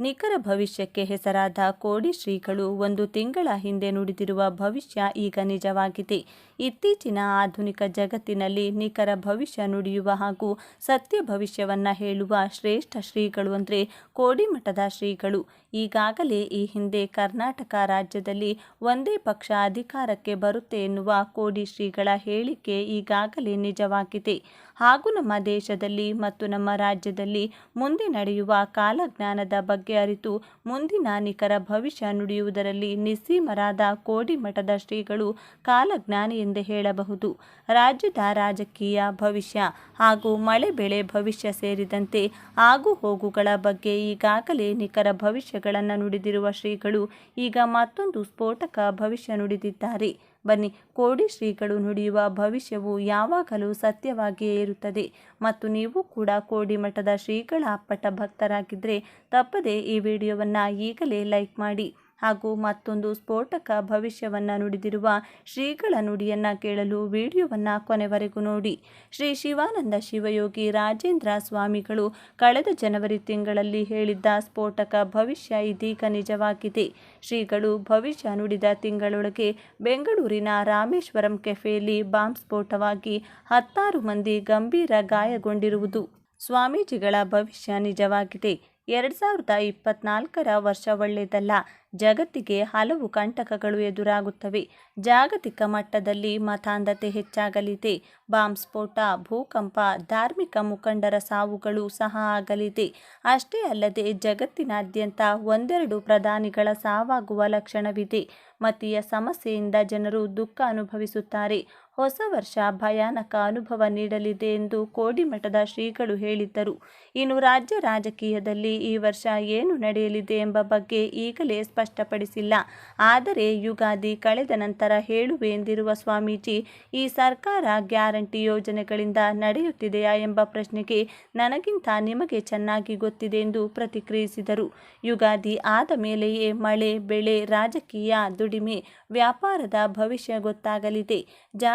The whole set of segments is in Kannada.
ನಿಖರ ಭವಿಷ್ಯಕ್ಕೆ ಹೆಸರಾದ ಕೋಡಿ ಶ್ರೀಗಳು ಒಂದು ತಿಂಗಳ ಹಿಂದೆ ನುಡಿದಿರುವ ಭವಿಷ್ಯ ಈಗ ನಿಜವಾಗಿದೆ. ಇತ್ತೀಚಿನ ಆಧುನಿಕ ಜಗತ್ತಿನಲ್ಲಿ ನಿಖರ ಭವಿಷ್ಯ ನುಡಿಯುವ ಹಾಗೂ ಸತ್ಯ ಭವಿಷ್ಯವನ್ನು ಹೇಳುವ ಶ್ರೇಷ್ಠ ಶ್ರೀಗಳು ಅಂದರೆ ಕೋಡಿಮಠದ ಶ್ರೀಗಳು. ಈಗಾಗಲೇ ಈ ಹಿಂದೆ ಕರ್ನಾಟಕ ರಾಜ್ಯದಲ್ಲಿ ಒಂದೇ ಪಕ್ಷ ಅಧಿಕಾರಕ್ಕೆ ಬರುತ್ತೆ ಎನ್ನುವ ಕೋಡಿ ಶ್ರೀಗಳ ಹೇಳಿಕೆ ಈಗಾಗಲೇ ನಿಜವಾಗಿದೆ. ಹಾಗೂ ನಮ್ಮ ದೇಶದಲ್ಲಿ ಮತ್ತು ನಮ್ಮ ರಾಜ್ಯದಲ್ಲಿ ಮುಂದೆ ನಡೆಯುವ ಕಾಲಜ್ಞಾನದ ಬಗ್ಗೆ ಅರಿತು ಮುಂದಿನ ನಿಖರ ಭವಿಷ್ಯ ನುಡಿಯುವುದರಲ್ಲಿ ನಿಸ್ಸೀಮರಾದ ಕೋಡಿಮಠದ ಶ್ರೀಗಳು ಕಾಲಜ್ಞಾನಿ ಎಂದೇ ಹೇಳಬಹುದು. ರಾಜ್ಯದ ರಾಜಕೀಯ ಭವಿಷ್ಯ ಹಾಗೂ ಮಳೆ ಬೆಳೆ ಭವಿಷ್ಯ ಸೇರಿದಂತೆ ಆಗು ಹೋಗುಗಳ ಬಗ್ಗೆ ಈಗಾಗಲೇ ನಿಖರ ಭವಿಷ್ಯಗಳನ್ನು ನುಡಿದಿರುವ ಶ್ರೀಗಳು ಈಗ ಮತ್ತೊಂದು ಸ್ಫೋಟಕ ಭವಿಷ್ಯ ನುಡಿದಿದ್ದಾರೆ. ಬನ್ನಿ, ಕೋಡಿ ಶ್ರೀಗಳು ನುಡಿಯುವ ಭವಿಷ್ಯವು ಯಾವಾಗಲೂ ಸತ್ಯವಾಗಿಯೇ ಇರುತ್ತದೆ. ಮತ್ತು ನೀವು ಕೂಡ ಕೋಡಿ ಮಠದ ಶ್ರೀಗಳ ಅಪ್ಪಟ ಭಕ್ತರಾಗಿದ್ದರೆ ತಪ್ಪದೇ ಈ ವಿಡಿಯೋವನ್ನು ಈಗಲೇ ಲೈಕ್ ಮಾಡಿ. ಹಾಗೂ ಮತ್ತೊಂದು ಸ್ಫೋಟಕ ಭವಿಷ್ಯವನ್ನು ನುಡಿದಿರುವ ಶ್ರೀಗಳ ನುಡಿಯನ್ನು ಕೇಳಲು ವಿಡಿಯೋವನ್ನು ಕೊನೆವರೆಗೂ ನೋಡಿ. ಶ್ರೀ ಶಿವಾನಂದ ಶಿವಯೋಗಿ ರಾಜೇಂದ್ರ ಸ್ವಾಮಿಗಳು ಕಳೆದ ಜನವರಿ ತಿಂಗಳಲ್ಲಿ ಹೇಳಿದ್ದ ಸ್ಫೋಟಕ ಭವಿಷ್ಯ ಇದೀಗ ನಿಜವಾಗಿದೆ. ಶ್ರೀಗಳು ಭವಿಷ್ಯ ನುಡಿದ ತಿಂಗಳೊಳಗೆ ಬೆಂಗಳೂರಿನ ರಾಮೇಶ್ವರಂ ಕೆಫೆಯಲ್ಲಿ ಬಾಂಬ್ ಸ್ಫೋಟವಾಗಿ ಹತ್ತಾರು ಮಂದಿ ಗಂಭೀರ ಗಾಯಗೊಂಡಿರುವುದು ಸ್ವಾಮೀಜಿಗಳ ಭವಿಷ್ಯ ನಿಜವಾಗಿದೆ. ಎರಡು ಸಾವಿರದ ಇಪ್ಪತ್ನಾಲ್ಕರ ವರ್ಷ ಒಳ್ಳೆಯದಲ್ಲ. ಜಗತ್ತಿಗೆ ಹಲವು ಕಂಟಕಗಳು ಎದುರಾಗುತ್ತವೆ. ಜಾಗತಿಕ ಮಟ್ಟದಲ್ಲಿ ಮತಾಂಧತೆ ಹೆಚ್ಚಾಗಲಿದೆ. ಬಾಂಬ್ ಸ್ಫೋಟ, ಭೂಕಂಪ, ಧಾರ್ಮಿಕ ಮುಖಂಡರ ಸಾವುಗಳು ಸಹ ಆಗಲಿದೆ. ಅಷ್ಟೇ ಅಲ್ಲದೆ ಜಗತ್ತಿನಾದ್ಯಂತ ಒಂದೆರಡು ಪ್ರಧಾನಿಗಳ ಸಾವಾಗುವ ಲಕ್ಷಣವಿದೆ. ಮತೀಯ ಸಮಸ್ಯೆಯಿಂದ ಜನರು ದುಃಖ ಅನುಭವಿಸುತ್ತಾರೆ. ಹೊಸ ವರ್ಷ ಭಯಾನಕ ಅನುಭವ ನೀಡಲಿದೆ ಎಂದು ಕೋಡಿಮಠದ ಶ್ರೀಗಳು ಹೇಳಿದ್ದರು. ಇನ್ನು ರಾಜ್ಯ ರಾಜಕೀಯದಲ್ಲಿ ಈ ವರ್ಷ ಏನು ನಡೆಯಲಿದೆ ಎಂಬ ಬಗ್ಗೆ ಈಗಲೇ ಸ್ಪಷ್ಟಪಡಿಸಿಲ್ಲ. ಆದರೆ ಯುಗಾದಿ ಕಳೆದ ನಂತರ ಹೇಳುವೆ ಎಂದಿರುವ ಸ್ವಾಮೀಜಿ, ಈ ಸರ್ಕಾರ ಗ್ಯಾರಂಟಿ ಯೋಜನೆಗಳಿಂದ ನಡೆಯುತ್ತಿದೆಯಾ ಎಂಬ ಪ್ರಶ್ನೆಗೆ ನನಗಿಂತ ನಿಮಗೆ ಚೆನ್ನಾಗಿ ಗೊತ್ತಿದೆ ಎಂದು ಪ್ರತಿಕ್ರಿಯಿಸಿದರು. ಯುಗಾದಿ ಆದ ಮೇಲೆಯೇ ಮಳೆ, ಬೆಳೆ, ರಾಜಕೀಯ ದುಡಿಮೆ, ವ್ಯಾಪಾರದ ಭವಿಷ್ಯ ಗೊತ್ತಾಗಲಿದೆ.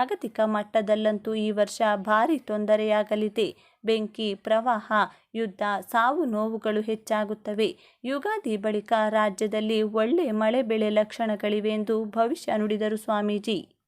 ಜಾಗತಿಕ ಮಟ್ಟದಲ್ಲಂತೂ ಈ ವರ್ಷ ಭಾರಿ ತೊಂದರೆಯಾಗಲಿದೆ. ಬೆಂಕಿ, ಪ್ರವಾಹ, ಯುದ್ಧ, ಸಾವು ನೋವುಗಳು ಹೆಚ್ಚಾಗುತ್ತವೆ. ಯುಗಾದಿ ಬಳಿಕ ರಾಜ್ಯದಲ್ಲಿ ಒಳ್ಳೆ ಮಳೆ ಬೆಳೆ ಲಕ್ಷಣಗಳಿವೆ ಎಂದು ಭವಿಷ್ಯ ನುಡಿದರು ಸ್ವಾಮೀಜಿ.